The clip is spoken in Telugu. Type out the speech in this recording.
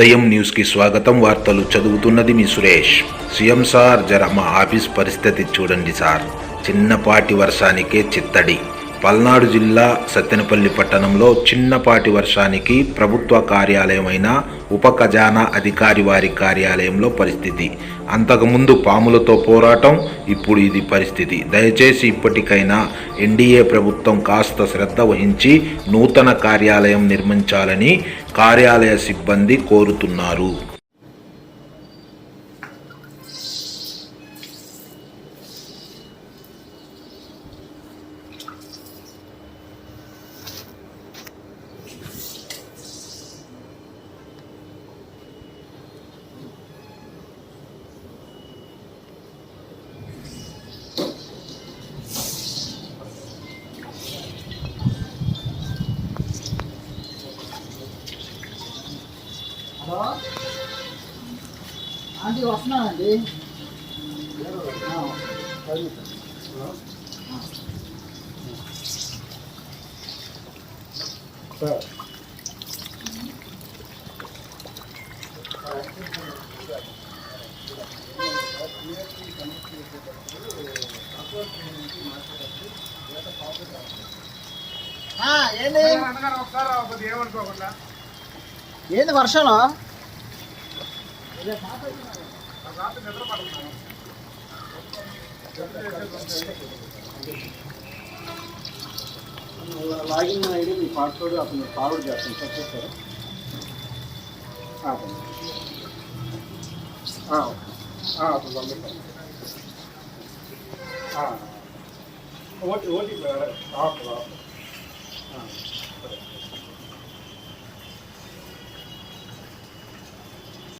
ఉదయం న్యూస్కి స్వాగతం. వార్తలు చదువుతున్నది మీ సురేష్. సీఎం సార్ జర మా ఆఫీస్ పరిస్థితి చూడండి సార్. చిన్నపాటి వర్షానికే చిత్తడి. పల్నాడు జిల్లా సత్తెనపల్లి పట్టణంలో చిన్నపాటి వర్షానికి ప్రభుత్వ కార్యాలయమైన ఉప ఖజానా అధికారి వారి కార్యాలయంలో పరిస్థితి. అంతకుముందు పాములతో పోరాటం ఇప్పుడు ఇది పరిస్థితి. దయచేసి ఇప్పటికైనా ఎన్డీఏ ప్రభుత్వం కాస్త శ్రద్ధ వహించి నూతన కార్యాలయం నిర్మించాలని కార్యాలయ సిబ్బంది కోరుతున్నారు. హలో? ఆంటీ వస్తున్నానండి ఆ, పది నిమిషాలు. సార్ ఆ, ఏంది ఏంది వర్షంలో లాగిన్ ఐడి మీ పాస్వర్డ్ అతను ఫార్వర్డ్ చేస్తాను చెక్ చేస్తారా అతను పంపిస్తాను. OT OT OT